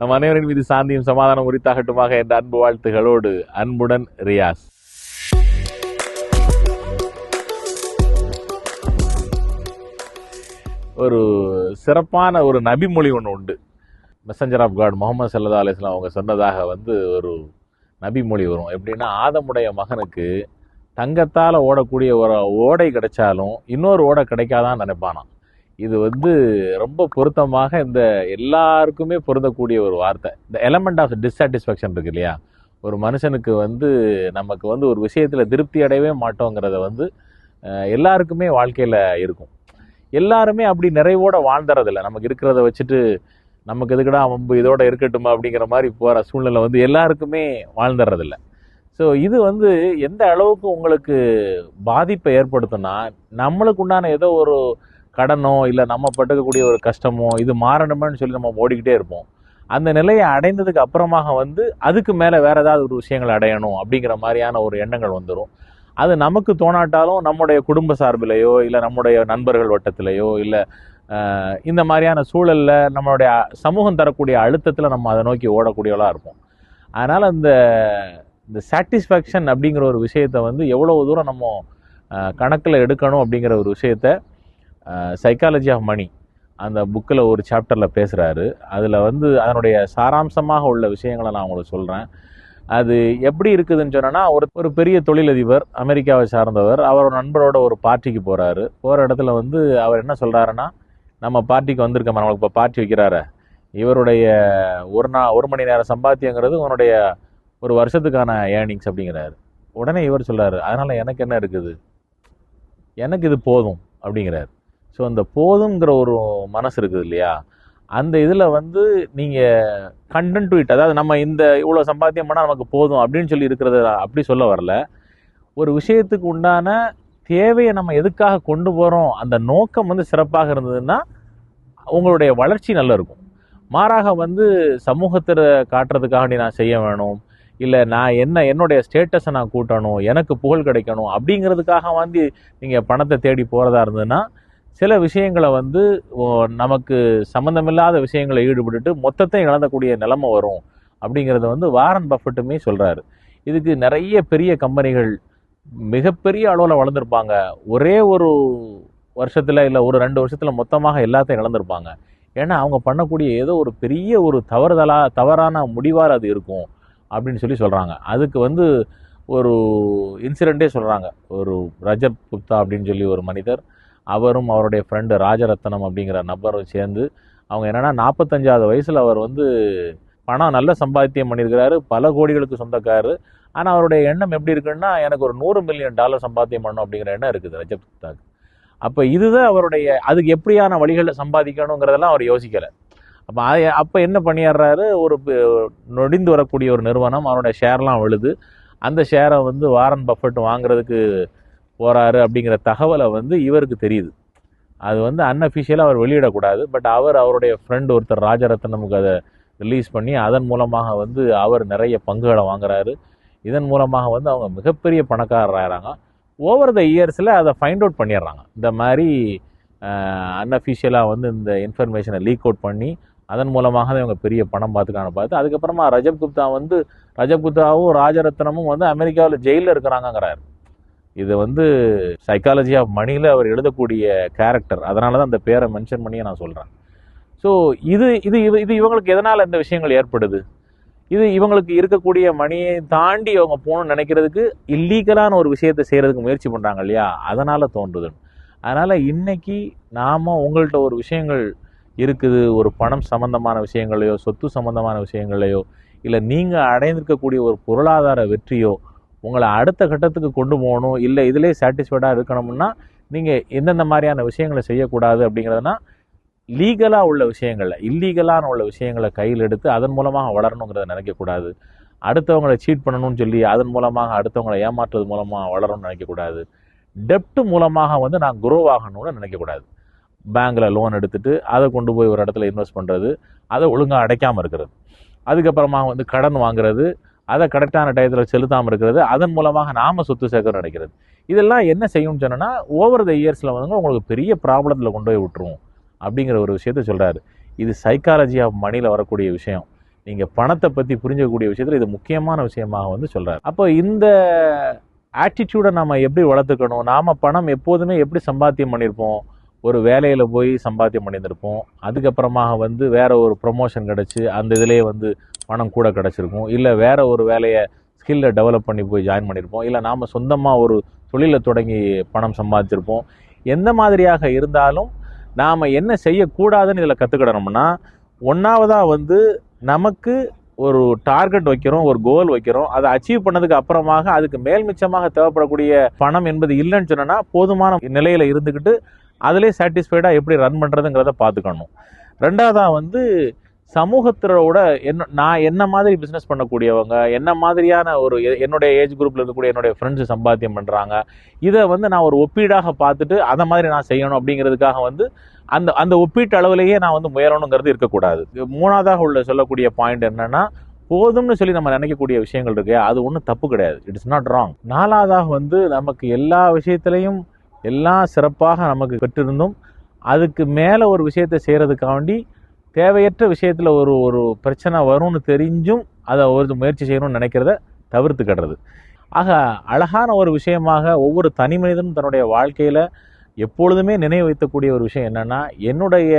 நம் அனைவரின் மீது சாந்தியும் சமாதானம் உரித்தாகட்டுமாக என்ற அன்பு வாழ்த்துகளோடு அன்புடன் ரியாஸ். ஒரு சிறப்பான ஒரு நபிமொழி ஒன்று உண்டு. மெசஞ்சர் ஆஃப் காட் முகமது சல்லா அலிஸ்லாம் அவங்க சொன்னதாக வந்து ஒரு நபிமொழி வரும். எப்படின்னா ஆதமுடைய மகனுக்கு தங்கத்தால் ஓடக்கூடிய ஒரு ஓடை கிடைச்சாலும் இன்னொரு ஓடை கிடைக்காதான் நினைப்பானாம். இது வந்து ரொம்ப பொருத்தமாக இந்த எல்லாருக்குமே பொருந்தக்கூடிய ஒரு வார்த்தை. இந்த எலமெண்ட் ஆஃப் டிஸ்சாட்டிஸ்ஃபேக்ஷன் இருக்கு இல்லையா? ஒரு மனுஷனுக்கு வந்து நமக்கு வந்து ஒரு விஷயத்தில் திருப்தி அடையவே மாட்டோங்கிறத வந்து எல்லாருக்குமே வாழ்க்கையில் இருக்கும். எல்லாருமே அப்படி நிறைவோட வாழ்ந்துறதில்ல. நமக்கு இருக்கிறத வச்சுட்டு நமக்கு எதுக்கடா அம்பு இதோட இருக்கட்டுமா அப்படிங்கிற மாதிரி போகிற சூழ்நிலை வந்து எல்லாருக்குமே வாழ்ந்துறதில்ல. ஸோ இது வந்து எந்த அளவுக்கு உங்களுக்கு பாதிப்பை ஏற்படுத்தும்னா நம்மளுக்கு உண்டான ஏதோ ஒரு கடனோ இல்லை நம்ம பட்டுக்கக்கூடிய ஒரு கஷ்டமோ இது மாறணுமேனு சொல்லி நம்ம ஓடிக்கிட்டே இருப்போம். அந்த நிலையை அடைந்ததுக்கு அப்புறமாக வந்து அதுக்கு மேலே வேறு ஏதாவது ஒரு விஷயங்களை அடையணும் அப்படிங்கிற மாதிரியான ஒரு எண்ணங்கள் வந்துடும் அது நமக்கு தோணாட்டாலும் நம்முடைய குடும்ப சார்பிலேயோ இல்லை நம்முடைய நண்பர்கள் வட்டத்திலேயோ இல்லை இந்த மாதிரியான சூழலில் நம்மளுடைய சமூகம் தரக்கூடிய அழுத்தத்தில் நம்ம அதை நோக்கி ஓடக்கூடியவளாக இருப்போம். அதனால் அந்த இந்த சாட்டிஸ்ஃபேக்ஷன் அப்படிங்கிற ஒரு விஷயத்தை வந்து எவ்வளவு தூரம் நம்ம கணக்கில் எடுக்கணும் அப்படிங்கிற ஒரு விஷயத்த சைக்காலஜி ஆஃப் மணி அந்த புக்கில் ஒரு சாப்டரில் பேசுகிறாரு அதில் வந்து அதனுடைய சாராம்சமாக உள்ள விஷயங்களை நான் உங்களுக்கு சொல்கிறேன் அது எப்படி இருக்குதுன்னு சொன்னோன்னா ஒரு ஒரு பெரிய தொழிலதிபர் அமெரிக்காவை சார்ந்தவர் அவர் நண்பரோட ஒரு பார்ட்டிக்கு போகிறாரு போகிற இடத்துல வந்து அவர் என்ன சொல்கிறாருன்னா நம்ம பார்ட்டிக்கு வந்திருக்கோம் நம்மளுக்கு இப்போ பார்ட்டி வைக்கிறாரு. இவருடைய ஒரு நா ஒரு மணி நேரம் சம்பாத்தியங்கிறது உன்னுடைய ஒரு வருஷத்துக்கான ஏர்னிங்ஸ் அப்படிங்கிறாரு. உடனே இவர் சொல்கிறாரு அதனால் எனக்கு என்ன இருக்குது? எனக்கு இது போதும் அப்படிங்கிறாரு. ஸோ அந்த போதுங்கிற ஒரு மனசு இருக்குது இல்லையா? அந்த இதில் வந்து நீங்கள் கண்டென்ட் இட் அதாவது நம்ம இந்த இவ்வளோ சம்பாத்தியம் பண்ணால் நமக்கு போதும் அப்படின்னு சொல்லி இருக்கிறத அப்படி சொல்ல வரல. ஒரு விஷயத்துக்கு உண்டான தேவையை நம்ம எதுக்காக கொண்டு போகிறோம் அந்த நோக்கம் வந்து சிறப்பாக இருந்ததுன்னா உங்களுடைய வளர்ச்சி நல்லா இருக்கும். மாறாக வந்து சமூகத்தில் காட்டுறதுக்காக நான் செய்ய வேணும் இல்லை நான் என்ன என்னுடைய ஸ்டேட்டஸை நான் கூட்டணும் எனக்கு புகழ் கிடைக்கணும் அப்படிங்கிறதுக்காக வந்து நீங்கள் பணத்தை தேடி போகிறதா இருந்ததுன்னா சில விஷயங்களை வந்து ஓ, நமக்கு சம்மந்தமில்லாத விஷயங்களை ஈடுபட்டுட்டு மொத்தத்தை இழந்தக்கூடிய நிலைமை வரும் அப்படிங்கிறத வந்து வாரன் பஃபட்டுமே சொல்கிறாரு இதுக்கு நிறைய பெரிய கம்பெனிகள் மிகப்பெரிய அளவில் வளர்ந்துருப்பாங்க. ஒரே ஒரு வருஷத்தில் இல்லை ஒரு ரெண்டு வருஷத்தில் மொத்தமாக எல்லாத்தையும் இழந்திருப்பாங்க. ஏன்னா அவங்க பண்ணக்கூடிய ஏதோ ஒரு பெரிய ஒரு தவறுதலா தவறான முடிவால் அது இருக்கும் அப்படின்னு சொல்லி சொல்கிறாங்க அதுக்கு வந்து ஒரு இன்சிடெண்ட்டே சொல்கிறாங்க ஒரு ரஜப் குப்தா அப்படின்னு சொல்லி ஒரு மனிதர் அவரும் அவருடைய ஃப்ரெண்டு ராஜரத்னம் அப்படிங்கிற நபரும் சேர்ந்து அவங்க என்னென்னா நாற்பத்தஞ்சாவது வயசில் அவர் வந்து பணம் நல்ல சம்பாத்தியம் பண்ணியிருக்கிறாரு பல கோடிகளுக்கு சொந்தக்காரு ஆனால் அவருடைய எண்ணம் எப்படி இருக்குன்னா எனக்கு ஒரு நூறு மில்லியன் டாலர் சம்பாத்தியம் பண்ணணும் அப்படிங்கிற எண்ணம் இருக்குது ரஜப் குப்தாக்கு அப்போ இதுதான் அவருடைய அதுக்கு எப்படியான வழிகளை சம்பாதிக்கணுங்கிறதெல்லாம் அவர் யோசிக்கலை. அப்போ அது அப்போ என்ன பண்ணிடுறாரு? ஒரு நொடிந்து வரக்கூடிய ஒரு நிறுவனம் அவருடைய ஷேர்லாம் விழுது அந்த ஷேரை வந்து வாரன் பஃபட் வாங்குறதுக்கு போகிறாரு அப்படிங்கிற தகவலை வந்து இவருக்கு தெரியுது. அது வந்து அன்அஃபிஷியலாக அவர் வெளியிடக்கூடாது. பட் அவர் அவருடைய ஃப்ரெண்ட் ஒருத்தர் ராஜரத்னமுக்கு அதை ரிலீஸ் பண்ணி அதன் மூலமாக வந்து அவர் நிறைய பங்குகளை வாங்குறாரு. இதன் மூலமாக வந்து அவங்க மிகப்பெரிய பணக்காரராகிறாங்க ஓவர் த இயர்ஸில் அதை ஃபைண்ட் அவுட் பண்ணிடுறாங்க. இந்த மாதிரி அன்அஃபிஷியலாக வந்து இந்த இன்ஃபர்மேஷனை லீக் அவுட் பண்ணி அதன் மூலமாக தான் இவங்க பெரிய பணம் பார்த்துக்கான பார்த்து அதுக்கப்புறமா ரஜப் குப்தா வந்து ரஜப் குப்தாவும் ராஜரத்னமும் வந்து அமெரிக்காவில் ஜெயிலில் இருக்கிறாங்கங்கிறாரு. இது வந்து சைக்காலஜி ஆஃப் மணியில் அவர் எழுதக்கூடிய கேரக்டர் அதனால தான் அந்த பேரை மென்ஷன் பண்ணியே நான் சொல்கிறேன் ஸோ இது இது இது- இது இவங்களுக்கு எதனால் இந்த விஷயங்கள் ஏற்படுது? இது இவங்களுக்கு இருக்கக்கூடிய மணியை தாண்டி அவங்க போகணும்னு நினைக்கிறதுக்கு இல்லீகலான ஒரு விஷயத்தை செய்கிறதுக்கு முயற்சி பண்ணுறாங்க இல்லையா? அதனால் தோன்றுது அதனால் இன்னைக்கு நாம் உங்கள்கிட்ட ஒரு விஷயங்கள் இருக்குது. ஒரு பணம் சம்மந்தமான விஷயங்களையோ சொத்து சம்மந்தமான விஷயங்களையோ இல்லை நீங்கள் அடைந்திருக்கக்கூடிய ஒரு பொருளாதார வெற்றியோ உங்களை அடுத்த கட்டத்துக்கு கொண்டு போகணும் இல்லை இதிலே சாட்டிஸ்ஃபைடாக இருக்கணும்னா நீங்கள் எந்தெந்த மாதிரியான விஷயங்களை செய்யக்கூடாது அப்படிங்கிறதுனா லீகலாக உள்ள விஷயங்களை இல்லீகலான உள்ள விஷயங்களை கையில் எடுத்து அதன் மூலமாக வளரணுங்கிறத நினைக்கக்கூடாது. அடுத்தவங்களை சீட் பண்ணணும்னு சொல்லி அதன் மூலமாக அடுத்தவங்களை ஏமாற்றுறது மூலமாக வளரணும்னு நினைக்கக்கூடாது. டெப்ட் மூலமாக வந்து நான் குரோ ஆகணும்னு நினைக்கக்கூடாது. பேங்க்கில் லோன் எடுத்துகிட்டு அதை கொண்டு போய் ஒரு இடத்துல இன்வெஸ்ட் பண்ணுறது அதை ஒழுங்காக அடைக்காமல் இருக்கிறது. அதுக்கப்புறமா வந்து கடன் வாங்குறது அதை கரெக்டான டயத்தில் செலுத்தாமல் இருக்கிறது. அதன் மூலமாக நாம சொத்து சேர்க்கணும்னு நினைக்கிறது. இதெல்லாம் என்ன செய்யும்னு சொன்னால் ஓவர் த இயர்ஸில் வந்து உங்களுக்கு பெரிய ப்ராப்ளத்தில் கொண்டு போய் விட்டுரும் அப்படிங்கிற ஒரு விஷயத்த சொல்கிறாரு இது சைக்காலஜி ஆஃப் மணியில் வரக்கூடிய விஷயம். நீங்கள் பணத்தை பற்றி புரிஞ்சக்கூடிய விஷயத்தில் இது முக்கியமான விஷயமாக வந்து சொல்கிறார் அப்போ இந்த ஆட்டிடியூடை நம்ம எப்படி வளர்த்துக்கணும்? நாம் பணம் எப்போதுமே எப்படி சம்பாத்தியம் பண்ணியிருப்போம்? ஒரு வேலையில் போய் சம்பாத்தியம் பண்ணியிருந்திருப்போம். அதுக்கப்புறமாக வந்து வேற ஒரு ப்ரொமோஷன் கிடச்சி அந்த இதுலேயே வந்து பணம் கூட கிடச்சிருக்கும். இல்லை வேற ஒரு வேலையை ஸ்கில்லை டெவலப் பண்ணி போய் ஜாயின் பண்ணியிருப்போம் இல்லை நாம் சொந்தமாக ஒரு தொழிலை தொடங்கி பணம் சம்பாதிச்சிருப்போம். எந்த மாதிரியாக இருந்தாலும் நாம் என்ன செய்யக்கூடாதுன்னு இதில் கற்றுக்கிடணும்னா ஒன்றாவதாக வந்து நமக்கு ஒரு டார்கெட் வைக்கிறோம் ஒரு கோல் வைக்கிறோம். அதை அச்சீவ் பண்ணதுக்கு அப்புறமாக அதுக்கு மேல் மிச்சமாக தேவைப்படக்கூடிய பணம் என்பது இல்லைன்னு சொன்னோன்னா போதுமான நிலையில் இருந்துக்கிட்டு அதிலே சாட்டிஸ்ஃபைடாக எப்படி ரன் பண்ணுறதுங்கிறத பார்த்துக்கணும். ரெண்டாவதாக வந்து சமூகத்தோட என்ன நான் என்ன மாதிரி பிஸ்னஸ் பண்ணக்கூடியவங்க என்ன மாதிரியான ஒரு என்னுடைய ஏஜ் குரூப்பில் இருக்கக்கூடிய என்னுடைய ஃப்ரெண்ட்ஸ் சம்பாத்தியம் பண்ணுறாங்க இதை வந்து நான் ஒரு ஒப்பீடாக பார்த்துட்டு அதை மாதிரி நான் செய்யணும் அப்படிங்கிறதுக்காக வந்து அந்த அந்த ஒப்பீட்டு அளவுலேயே நான் வந்து முயறணுங்கிறது இருக்கக்கூடாது. மூணாவதாக உள்ள சொல்லக்கூடிய பாயிண்ட் என்னன்னா போதும்னு சொல்லி நம்ம நினைக்கக்கூடிய விஷயங்கள் இருக்கு. அது ஒன்றும் தப்பு கிடையாது. இட்ஸ் நாட் ராங் நாலாவதாக வந்து நமக்கு எல்லா விஷயத்திலையும் எல்லாம் சிறப்பாக நமக்கு பெற்றிருந்தும் அதுக்கு மேலே ஒரு விஷயத்தை செய்கிறதுக்காண்டி தேவையற்ற விஷயத்தில் ஒரு ஒரு பிரச்சனை வரும்னு தெரிஞ்சும் அதை ஒரு முயற்சி செய்யணும்னு நினைக்கிறத தவிர்த்துக்கிறது ஆக அழகான ஒரு விஷயமாக ஒவ்வொரு தனி மனிதனும் தன்னுடைய வாழ்க்கையில் எப்பொழுதுமே நினைவு வைக்கக்கூடிய ஒரு விஷயம் என்னென்னா என்னுடைய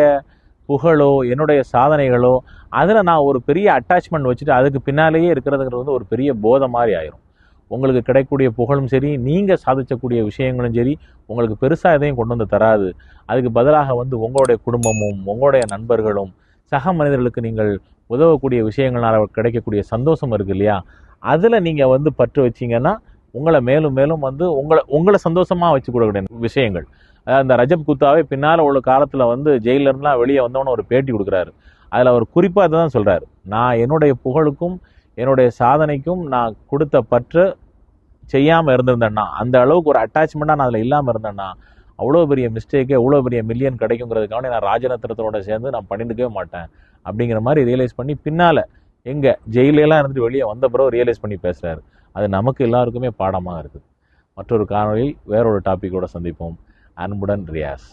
புகழோ என்னுடைய சாதனைகளோ அதில் நான் ஒரு பெரிய அட்டாச்மெண்ட் வச்சுட்டு அதுக்கு பின்னாலேயே இருக்கிறதுங்கிறது வந்து ஒரு பெரிய போதை மாதிரி ஆயிரும். உங்களுக்கு கிடைக்கக்கூடிய புகழும் சரி நீங்கள் சாதிச்சக்கூடிய விஷயங்களும் சரி உங்களுக்கு பெருசாக எதையும் கொண்டு வந்து தராது. அதுக்கு பதிலாக வந்து உங்களுடைய குடும்பமும் உங்களுடைய நண்பர்களும் சக மனிதர்களுக்கு நீங்கள் உதவக்கூடிய விஷயங்களால் கிடைக்கக்கூடிய சந்தோஷம் இருக்கு இல்லையா? அதில் நீங்கள் வந்து பற்று வச்சீங்கன்னா உங்களை மேலும் மேலும் வந்து உங்களை உங்களை சந்தோஷமாக வச்சு கொடுக்கக்கூடிய விஷயங்கள். அதாவது அந்த ரஜப் குத்தாவே பின்னால் உள்ள காலத்தில் வந்து ஜெயிலர்லாம் வெளியே வந்தவன ஒரு பேட்டி கொடுக்குறாரு. அதில் அவர் குறிப்பாக அதை தான் சொல்கிறார் நான் என்னுடைய புகழுக்கும் என்னுடைய சாதனைக்கும் நான் கொடுத்த பற்று செய்யாமல் இருந்திருந்தேன்னா அந்த அளவுக்கு ஒரு அட்டாச்மெண்ட்டாக நான் அதில் இல்லாமல் இருந்தேன்னா அவ்வளோ பெரிய மிஸ்டேக்கு எவ்வளோ பெரிய மில்லியன் கிடைக்குங்கிறதுக்காக நான் ராஜநத்திரத்தோட சேர்ந்து நான் பண்ணிட்டுக்கவே மாட்டேன். அப்படிங்கிற மாதிரி ரியலைஸ் பண்ணி பின்னால் எங்கே ஜெயிலெலாம் இருந்துட்டு வெளியே வந்த பிறகு ரியலைஸ் பண்ணி பேசுகிறாரு அது நமக்கு எல்லாருக்குமே பாடமாக இருக்குது. மற்றொரு காணொலியில் வேறொரு டாப்பிக்கோட சந்திப்போம். அன்புடன் ரியாஸ்.